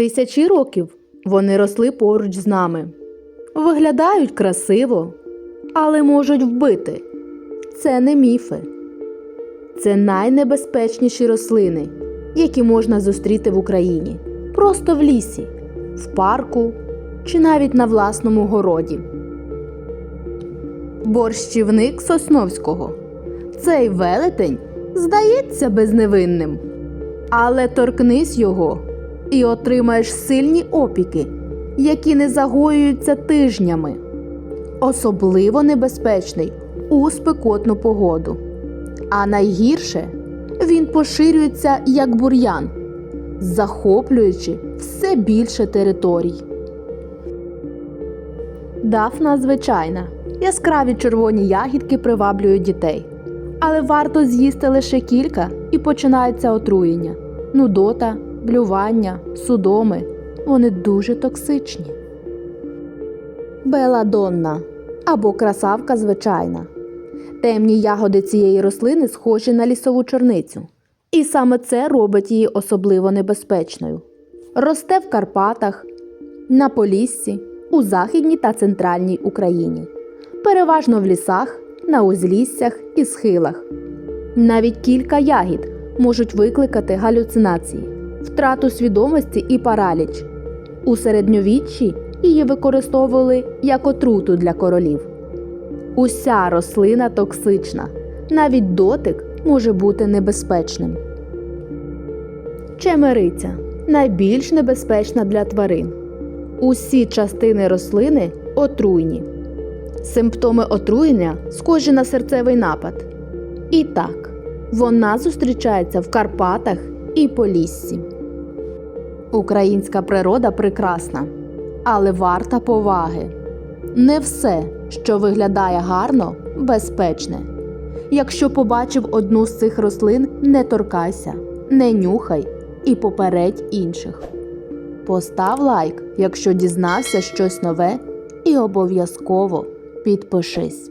Тисячі років вони росли поруч з нами. Виглядають красиво, але можуть вбити. Це не міфи. Це найнебезпечніші рослини, які можна зустріти в Україні. Просто в лісі, в парку чи навіть на власному городі. Борщівник Сосновського. Цей велетень здається безневинним. Але торкнись його і отримаєш сильні опіки, які не загоюються тижнями. Особливо небезпечний у спекотну погоду. А найгірше він поширюється як бур'ян, захоплюючи все більше територій. Дафна звичайна. Яскраві червоні ягідки приваблюють дітей. Але варто з'їсти лише кілька і починається отруєння, нудота, блювання, судоми. Вони дуже токсичні. Беладонна або красавка звичайна. Темні ягоди цієї рослини схожі на лісову чорницю. І саме це робить її особливо небезпечною. Росте в Карпатах, на Поліссі, у Західній та Центральній Україні, переважно в лісах, на узліссях і схилах. Навіть кілька ягід можуть викликати галюцинації, втрату свідомості і параліч. У середньовіччі її використовували як отруту для королів. Уся рослина токсична, навіть дотик може бути небезпечним. Чемериця найбільш небезпечна для тварин. Усі частини рослини отруйні. Симптоми отруєння схожі на серцевий напад. І так, вона зустрічається в Карпатах і Поліссі. Українська природа прекрасна, але варта поваги. Не все, що виглядає гарно, безпечне. Якщо побачив одну з цих рослин, не торкайся, не нюхай і попередь інших. Постав лайк, якщо дізнався щось нове, і обов'язково підпишись.